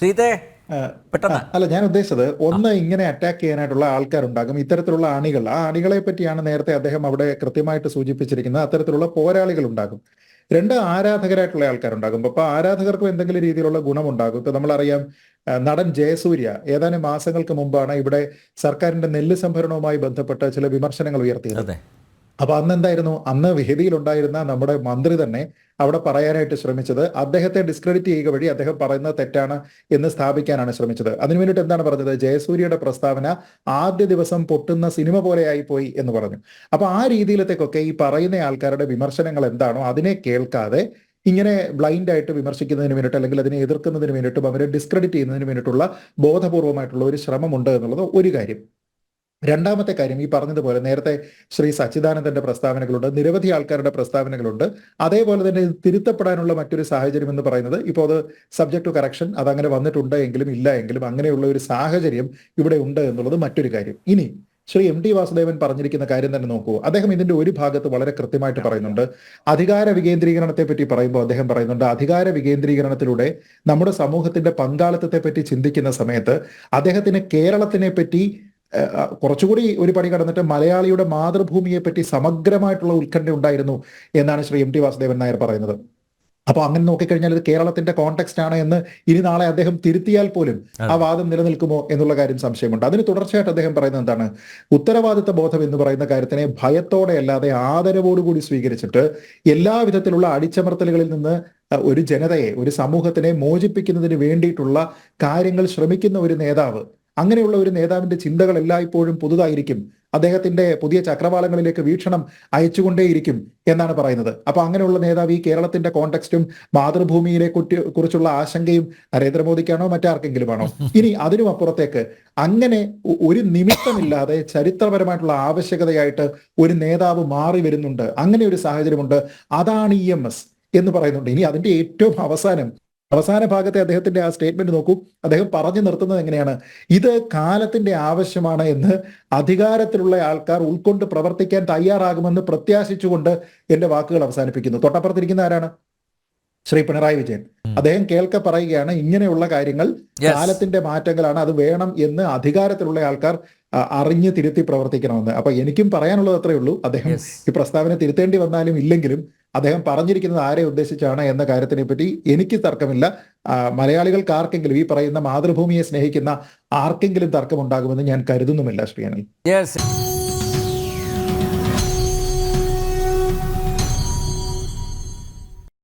ശ്രീതേ അല്ല ഞാൻ ഉദ്ദേശിച്ചത് ഒന്ന് ഇങ്ങനെ അറ്റാക്ക് ചെയ്യാനായിട്ടുള്ള ആൾക്കാരുണ്ടാകും. ഇത്തരത്തിലുള്ള അണികൾ ആ അണികളെ പറ്റിയാണ് നേരത്തെ അദ്ദേഹം അവിടെ കൃത്യമായിട്ട് സൂചിപ്പിച്ചിരിക്കുന്നത്. അത്തരത്തിലുള്ള പോരാളികൾ ഉണ്ടാകും രണ്ട് ആരാധകരായിട്ടുള്ള ആൾക്കാരുണ്ടാകും. അപ്പൊ ആരാധകർക്കും എന്തെങ്കിലും രീതിയിലുള്ള ഗുണമുണ്ടാകും. ഇപ്പൊ നമ്മളറിയാം നടൻ ജയസൂര്യ ഏതാനും മാസങ്ങൾക്ക് മുമ്പാണ് ഇവിടെ സർക്കാരിന്റെ നെല്ല് സംഭരണവുമായി ബന്ധപ്പെട്ട് ചില വിമർശനങ്ങൾ ഉയർത്തിയത്. അപ്പൊ അന്ന് എന്തായിരുന്നു അന്ന് വിഹിതിയിലുണ്ടായിരുന്ന നമ്മുടെ മന്ത്രി തന്നെ അവിടെ പറയാനായിട്ട് ശ്രമിച്ചത് അദ്ദേഹത്തെ ഡിസ്ക്രെഡിറ്റ് ചെയ്യുക വഴി അദ്ദേഹം പറയുന്നത് തെറ്റാണ് എന്ന് സ്ഥാപിക്കാനാണ് ശ്രമിച്ചത്. അതിനു വേണ്ടിയിട്ട് എന്താണ് പറഞ്ഞത്? ജയസൂര്യയുടെ പ്രസ്താവന ആദ്യ ദിവസം പൊട്ടുന്ന സിനിമ പോലെയായി പോയി എന്ന് പറഞ്ഞു. അപ്പൊ ആ രീതിയിലത്തേക്കൊക്കെ ഈ പറയുന്ന ആൾക്കാരുടെ വിമർശനങ്ങൾ എന്താണോ അതിനെ കേൾക്കാതെ ഇങ്ങനെ ബ്ലൈൻഡ് ആയിട്ട് വിമർശിക്കുന്നതിന് വേണ്ടിയിട്ട് അല്ലെങ്കിൽ അതിനെ എതിർക്കുന്നതിന് വേണ്ടിയിട്ടും അവരെ ഡിസ്ക്രെഡിറ്റ് ചെയ്യുന്നതിന് വേണ്ടിയിട്ടുള്ള ബോധപൂർവമായിട്ടുള്ള ഒരു ശ്രമമുണ്ട് എന്നുള്ളത് ഒരു കാര്യം. രണ്ടാമത്തെ കാര്യം ഈ പറഞ്ഞതുപോലെ നേരത്തെ ശ്രീ സച്ചിദാനന്ദന്റെ പ്രസ്താവനകളുണ്ട് നിരവധി ആൾക്കാരുടെ പ്രസ്താവനകളുണ്ട്. അതേപോലെ തന്നെ തിരുത്തപ്പെടാനുള്ള മറ്റൊരു സാഹചര്യം എന്ന് പറയുന്നത് ഇപ്പോൾ അത് സബ്ജക്ട് ടു കറക്ഷൻ അതങ്ങനെ വന്നിട്ടുണ്ട് എങ്കിലും ഇല്ല എങ്കിലും അങ്ങനെയുള്ള ഒരു സാഹചര്യം ഇവിടെ ഉണ്ട് എന്നുള്ളത് മറ്റൊരു കാര്യം. ഇനി ശ്രീ എം ടി വാസുദേവൻ പറഞ്ഞിരിക്കുന്ന കാര്യം തന്നെ നോക്കൂ. അദ്ദേഹം ഇതിന്റെ ഒരു ഭാഗത്ത് വളരെ കൃത്യമായിട്ട് പറയുന്നുണ്ട്. അധികാര വികേന്ദ്രീകരണത്തെ പറ്റി പറയുമ്പോൾ അദ്ദേഹം പറയുന്നുണ്ട് അധികാര വികേന്ദ്രീകരണത്തിലൂടെ നമ്മുടെ സമൂഹത്തിന്റെ പങ്കാളിത്തത്തെ പറ്റി ചിന്തിക്കുന്ന സമയത്ത് അദ്ദേഹത്തിന് കേരളത്തിനെ പറ്റി കുറച്ചുകൂടി ഒരു പണി കടന്നിട്ട് മലയാളിയുടെ മാതൃഭൂമിയെ പറ്റി സമഗ്രമായിട്ടുള്ള ഉത്കണ്ഠ ഉണ്ടായിരുന്നു എന്നാണ് ശ്രീ എം ടി വാസുദേവൻ നായർ പറയുന്നത്. അപ്പൊ അങ്ങനെ നോക്കിക്കഴിഞ്ഞാൽ ഇത് കേരളത്തിന്റെ കോണ്ടെക്സ്റ്റ് ആണ് എന്ന് ഇനി നാളെ അദ്ദേഹം തിരുത്തിയാൽ പോലും ആ വാദം നിലനിൽക്കുമോ എന്നുള്ള കാര്യം സംശയമുണ്ട്. അതിന് തുടർച്ചയായിട്ട് അദ്ദേഹം പറയുന്നത് എന്താണ്? ഉത്തരവാദിത്ത ബോധം എന്ന് പറയുന്ന കാര്യത്തിനെ ഭയത്തോടെ അല്ലാതെ ആദരവോടുകൂടി സ്വീകരിച്ചിട്ട് എല്ലാ വിധത്തിലുള്ള അടിച്ചമർത്തലുകളിൽ നിന്ന് ഒരു ജനതയെ ഒരു സമൂഹത്തിനെ മോചിപ്പിക്കുന്നതിന് വേണ്ടിയിട്ടുള്ള കാര്യങ്ങൾ ശ്രമിക്കുന്ന ഒരു നേതാവ് അങ്ങനെയുള്ള ഒരു നേതാവിന്റെ ചിന്തകൾ എല്ലായ്പ്പോഴും പുതുതായിരിക്കും. അദ്ദേഹത്തിന്റെ പുതിയ ചക്രവാളങ്ങളിലേക്ക് വീക്ഷണം അയച്ചുകൊണ്ടേയിരിക്കും എന്നാണ് പറയുന്നത്. അപ്പൊ അങ്ങനെയുള്ള നേതാവ് ഈ കേരളത്തിന്റെ കോണ്ടെക്സ്റ്റും മാതൃഭൂമിയിലെ കുറിച്ചുള്ള ആശങ്കയും നരേന്ദ്രമോദിക്കാണോ മറ്റാർക്കെങ്കിലുമാണോ? ഇനി അതിനും അപ്പുറത്തേക്ക് അങ്ങനെ ഒരു നിമിത്തമില്ലാതെ ചരിത്രപരമായിട്ടുള്ള ആവശ്യകതയായിട്ട് ഒരു നേതാവ് മാറി വരുന്നുണ്ട്. അങ്ങനെ ഒരു സാഹചര്യമുണ്ട്. അതാണ് ഇ എന്ന് പറയുന്നുണ്ട്. ഇനി അതിന്റെ ഏറ്റവും അവസാനം അവസാന ഭാഗത്തെ അദ്ദേഹത്തിന്റെ ആ സ്റ്റേറ്റ്മെന്റ് നോക്കൂ. അദ്ദേഹം പറഞ്ഞു നിർത്തുന്നത് എങ്ങനെയാണ്? ഇത് കാലത്തിന്റെ ആവശ്യമാണ് എന്ന് അധികാരത്തിലുള്ള ആൾക്കാർ ഉൾക്കൊണ്ട് പ്രവർത്തിക്കാൻ തയ്യാറാകുമെന്ന് പ്രത്യാശിച്ചുകൊണ്ട് എന്റെ വാക്കുകൾ അവസാനിപ്പിക്കുന്നു. തൊട്ടപ്പുറത്തിരിക്കുന്ന ആരാണ്? ശ്രീ പിണറായി വിജയൻ. അദ്ദേഹം കേൾക്ക പറയുകയാണ് ഇങ്ങനെയുള്ള കാര്യങ്ങൾ കാലത്തിന്റെ മാറ്റങ്ങളാണ്. അത് വേണം എന്ന് അധികാരത്തിലുള്ള ആൾക്കാർ അറിഞ്ഞ് തിരുത്തി പ്രവർത്തിക്കണമെന്ന്. അപ്പൊ എനിക്കും പറയാനുള്ളത് അത്രേ ഉള്ളൂ. അദ്ദേഹം ഈ പ്രസ്താവന തിരുത്തേണ്ടി വന്നാലും ഇല്ലെങ്കിലും അദ്ദേഹം പറഞ്ഞിരിക്കുന്നത് ആരെ ഉദ്ദേശിച്ചാണ് എന്ന കാര്യത്തിനെ പറ്റി എനിക്ക് തർക്കമില്ല. മലയാളികൾക്ക് ആർക്കെങ്കിലും ഈ പറയുന്ന മാതൃഭൂമിയെ സ്നേഹിക്കുന്ന ആർക്കെങ്കിലും തർക്കമുണ്ടാകുമെന്ന് ഞാൻ കരുതുന്നുമില്ല ശ്രീ അനിൽ.